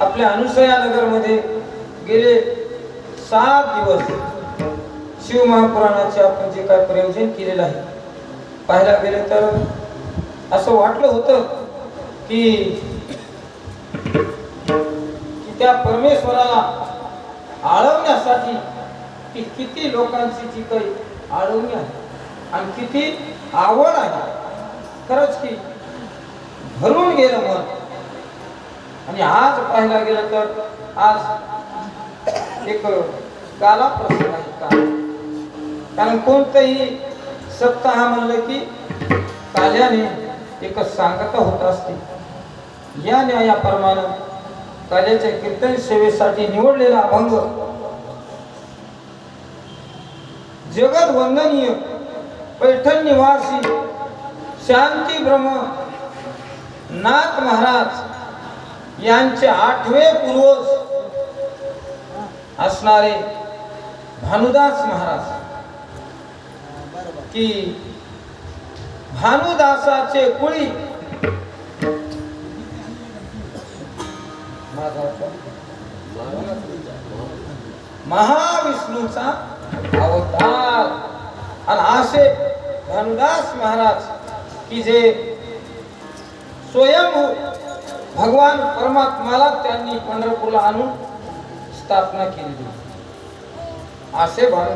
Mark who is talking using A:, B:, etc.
A: आपल्या अनुसयानगरमध्ये गेले सात दिवस शिवमहापुराणाचे आपण जे काय प्रयोजन केलेलं आहे पाहायला गेलं तर असं वाटलं होतं की की त्या परमेश्वराला आळवण्यासाठी की किती लोकांची जी काही आळवणी आहे आणि किती आवड आहे. खरंच की भरून गेलं मन. आणि आज पाहायला गेलं तर आज एक काला प्रसंग आहे का? कारण कोणतंही सप्ताह म्हणलं की काल्याने एक सांगता होत असते. या न्यायाप्रमाणे काल्याच्या कीर्तन सेवेसाठी निवडलेला अभंग जगत वंदनीय पैठण निवासी शांती ब्रह्म नाथ महाराज यांचे आठवे पूर्वज असणारे भानुदास महाराज. की भानुदासाचे कुळी महाविष्णूचा अवतार. आणि असे भानुदास महाराज की जे स्वयंभू भगवान परमात्माला त्यांनी पंढरपूरला आणून स्थापना केली असे भानु